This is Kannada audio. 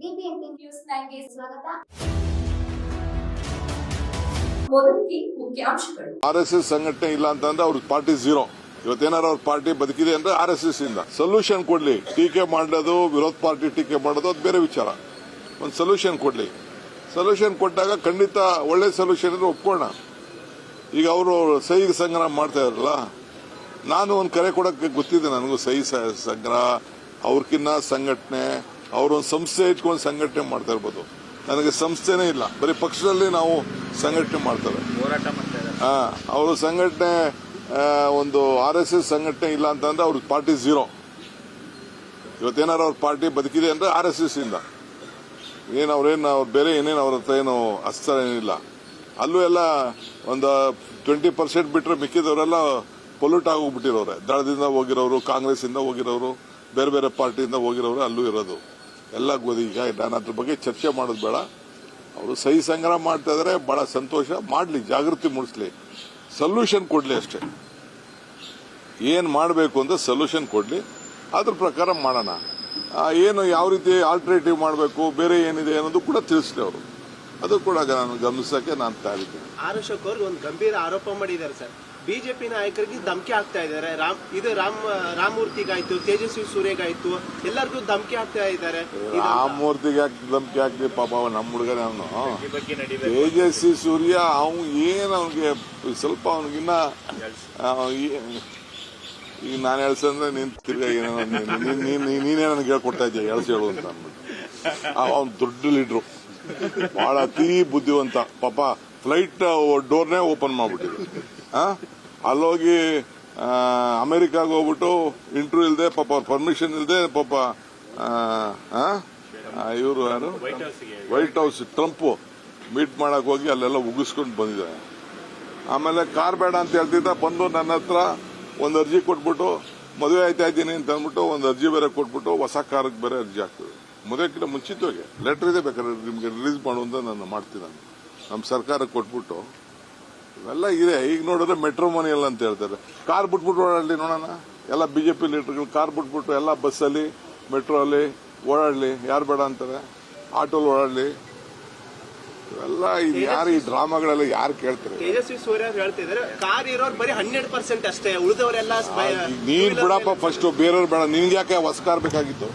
ನ್ಯೂಸ್ ಸ್ವಾಗತ. ಆರ್ ಎಸ್ ಎಸ್ ಸಂಘಟನೆ ಇಲ್ಲ ಅಂತಂದ್ರೆ ಅವ್ರ ಪಾರ್ಟಿ ಝೀರೋ ಇವತ್ತೇನಾರ ಅವ್ರ ಪಾರ್ಟಿ ಬದುಕಿದೆ ಅಂದ್ರೆ ಆರ್ ಎಸ್ ಎಸ್ ಇಂದ. ಸೊಲ್ಯೂಷನ್ ಕೊಡ್ಲಿ. ಟೀಕೆ ಮಾಡೋದು ವಿರೋಧ ಪಾರ್ಟಿ ಟೀಕೆ ಮಾಡೋದು ಅದು ಬೇರೆ ವಿಚಾರ. ಒಂದು ಸೊಲ್ಯೂಷನ್ ಕೊಡ್ಲಿ. ಸೊಲ್ಯೂಷನ್ ಕೊಟ್ಟಾಗ ಖಂಡಿತ ಒಳ್ಳೆ ಸೊಲ್ಯೂಷನ್ ಇದ್ರೆ ಒಪ್ಕೋಣ. ಈಗ ಅವರು ಸಹಿ ಸಂಗ್ರಹ ಮಾಡ್ತಾ ಇರಲ್ಲ ನಾನು ಒಂದು ಕರೆ ಕೊಡಕ್ಕೆ ಗೊತ್ತಿದೆ ನನಗೂ ಸಹಿ ಸಂಗ್ರಹ ಅವ್ರಕ್ಕಿನ್ನ ಸಂಘಟನೆ ಅವರೊಂದು ಸಂಸ್ಥೆ ಇಟ್ಕೊಂಡು ಸಂಘಟನೆ ಮಾಡ್ತಾ ಇರ್ಬೋದು. ನನಗೆ ಸಂಸ್ಥೆನೇ ಇಲ್ಲ. ಬರೀ ಪಕ್ಷದಲ್ಲಿ ನಾವು ಸಂಘಟನೆ ಮಾಡ್ತಾರೆ ಹಾ ಅವರು ಸಂಘಟನೆ ಒಂದು ಆರ್ ಎಸ್ ಎಸ್ ಸಂಘಟನೆ ಇಲ್ಲ ಅಂತಂದ್ರೆ ಅವ್ರ ಪಾರ್ಟಿ ಝೀರೋ. ಇವತ್ತೇನಾರ ಅವ್ರ ಪಾರ್ಟಿ ಬದುಕಿದೆ ಅಂದ್ರೆ ಆರ್ ಎಸ್ ಎಸ್ ಇಂದ. ಏನು ಅವ್ರೇನು ಅವ್ರು ಬೇರೆ ಏನೇನು ಅವ್ರ ಹತ್ರ ಏನು ಅಸ್ತ್ರ ಏನಿಲ್ಲ. ಅಲ್ಲೂ ಎಲ್ಲ ಒಂದು ಟ್ವೆಂಟಿ ಪರ್ಸೆಂಟ್ ಬಿಟ್ಟರೆ ಮಿಕ್ಕಿದವರೆಲ್ಲ ಪೊಲ್ಯೂಟ್ ಆಗೋಗ್ಬಿಟ್ಟಿರೋರೆ. ದಳದಿಂದ ಹೋಗಿರೋರು ಕಾಂಗ್ರೆಸ್ ಇಂದ ಹೋಗಿರೋರು ಬೇರೆ ಬೇರೆ ಪಾರ್ಟಿಯಿಂದ ಹೋಗಿರೋರು ಅಲ್ಲೂ ಇರೋದು. ಎಲ್ಲ ಗೋಧಿ, ಈಗ ನಾನು ಅದ್ರ ಬಗ್ಗೆ ಚರ್ಚೆ ಮಾಡೋದು ಬೇಡ. ಅವರು ಸಹಿ ಸಂಗ್ರಹ ಮಾಡ್ತಾ ಇದ್ರೆ, ಬಹಳ ಸಂತೋಷ. ಮಾಡಲಿ, ಜಾಗೃತಿ ಮೂಡಿಸ್ಲಿ. ಸೊಲ್ಯೂಷನ್ ಕೊಡ್ಲಿ ಅಷ್ಟೇ. ಏನು ಮಾಡಬೇಕು ಅಂತ ಸೊಲ್ಯೂಷನ್ ಕೊಡ್ಲಿ. ಅದ್ರ ಪ್ರಕಾರ ಮಾಡೋಣ. ಏನು ಯಾವ ರೀತಿ ಆಲ್ಟರ್ನೇಟಿವ್ ಮಾಡಬೇಕು, ಬೇರೆ ಏನಿದೆ ಅನ್ನೋದು ಕೂಡ ತಿಳಿಸ್ಲಿ ಅವರು. ಅದು ಕೂಡ ನಾನು ಗಮನಿಸಕ್ಕೆ ನಾನು ತಾಳಿದ್ದೇನೆ. ಆರ್ ಅಶೋಕ್ ಅವರು ಒಂದು ಗಂಭೀರ ಆರೋಪ ಮಾಡಿದ್ದಾರೆ ಸರ್. ಬಿಜೆಪಿ ನಾಯಕರಿಗೆ ಧಮಕಿ ಹಾಕ್ತಾ ಇದ್ದಾರೆ. ರಾಮ್ ಇದು ರಾಮ್ ರಾಮಮೂರ್ತಿಗಾಯ್ತು ತೇಜಸ್ವಿ ಸೂರ್ಯಗಾಯ್ತು ಎಲ್ಲರಿಗೂ ಧಮಕಿ ಹಾಕ್ತಾ ಇದ್ದಾರೆ. ಇದು- ರಾಮಮೂರ್ತಿಗೆ ಧಮಕಿ ಹಾಕ್ಲಿ? ಪಾಪ ಅವ ನಮ್ಮ ಹುಡುಗನೇ ಅವನು. ತೇಜಸ್ವಿ ಸೂರ್ಯ ಅವನು ಏನು ಅವನಿಗೆ ಸ್ವಲ್ಪ ಅವನಿಗಿನ್ನ ಈಗ ನಾನು ಹೇಳ್ಸಂದ್ರೆ ನೀನ್ ತಿರ್ಗಾ ಏನೋ ನೀನ್- ನೀನ್- ನೀನ್- ನೀನ್- ನೀನೇ ನನಗೆ ಹೇಳ್ಕೊಡ್ತಾ ಇದ್ದೀಯ ಹೇಳ್ಸಿ ಹೇಳು ಅಂತ ಅಂದ್ಬಿಟ್ಟು. ಅವ್ನು ದೊಡ್ಡ ಲೀಡ್ರು ಬಹಳ ಅತಿ ಬುದ್ಧಿವಂತ. ಪಾಪ ಫ್ಲೈಟ್ ಡೋರ್ನೇ ಓಪನ್ ಮಾಡ್ಬಿಟ್ಟಿದ್ರು? ಅಲ್ಲೋಗಿ ಅಮೆರಿಕಾಗ ಹೋಗ್ಬಿಟ್ಟು ಇಂಟರ್ವ್ಯೂ ಇಲ್ಲದೆ ಪಾಪ ಅವ್ರ ಪರ್ಮಿಷನ್ ಇಲ್ಲದೆ ಪಾಪ ಇವರು ಯಾರು? White white house Trump meet ಮಾಡಕ್ ಹೋಗಿ ಅಲ್ಲೆಲ್ಲ ಉಗಿಸ್ಕೊಂಡು ಬಂದಿದ್ದಾರೆ. ಆಮೇಲೆ ಕಾರ್ ಬೇಡ ಅಂತ ಹೇಳ್ತಿದ್ದ ಬಂದು ನನ್ನ ಹತ್ರ ಒಂದು ಅರ್ಜಿ ಕೊಟ್ಬಿಟ್ಟು ಮದುವೆ ಆಯ್ತಾ ಇದ್ದೀನಿ ಅಂತ ಅಂದ್ಬಿಟ್ಟು ಒಂದು ಅರ್ಜಿ ಬೇರೆ ಕೊಟ್ಬಿಟ್ಟು ಹೊಸ ಕಾರ್ಗೆ ಬೇರೆ ಅರ್ಜಿ ಹಾಕ್ತದೆ ಮದುವೆಕ್ಕಿಂತ ಮುಂಚಿತವಾಗಿ ಲೆಟರ್ ಇದೆ ಬೇಕಾದ್ರೆ ನಿಮಗೆ ರಿಲೀಸ್ ಮಾಡುವಂತ ನಾನು ಮಾಡ್ತೀನಿ ನಾನು. ನಮ್ಮ ಸರ್ಕಾರಕ್ಕೆ ಕೊಟ್ಬಿಟ್ಟು. ಇವೆಲ್ಲ ಇದೆ. ಈಗ ನೋಡಿದ್ರೆ ಮೆಟ್ರೋ ಮನಿ ಎಲ್ಲ ಅಂತ ಹೇಳ್ತಾರೆ. ಕಾರ್ ಬಿಟ್ಬಿಟ್ಟು ಓಡಾಡಲಿ ನೋಡೋಣ. ಎಲ್ಲ ಬಿಜೆಪಿ ಲೀಡರ್ಗಳು ಕಾರ್ ಬಿಟ್ಬಿಟ್ಟು ಎಲ್ಲ ಬಸ್ಸಲ್ಲಿ ಮೆಟ್ರೋ ಅಲ್ಲಿ ಓಡಾಡಲಿ. ಯಾರು ಬೇಡ ಅಂತಾರೆ? ಆಟೋಲ್ ಓಡಾಡಲಿ. ಇವೆಲ್ಲ ಇದು ಯಾರು ಈ ಡ್ರಾಮಾಗಳೆಲ್ಲ ಯಾರು ಕೇಳ್ತಾರೆ? ತೇಜಸ್ವಿ ಸೂರ್ಯ ಹೇಳ್ತಿದ್ದಾರೆ ಕಾರ್ ಇರೋರು ಬರೀ ಹಂಡ್ರೆಡ್ ಪರ್ಸೆಂಟ್ ಅಷ್ಟೇ. ಉಳಿದವರೆಲ್ಲ ನೀನ್ ಬಿಡಪ್ಪ ಫಸ್ಟ್ ಬೇರೆಯವ್ರು ಬೇಡ. ನಿನ್ಗೆ ಯಾಕೆ ಹೊಸ ಕಾರ್ ಬೇಕಾಗಿತ್ತು?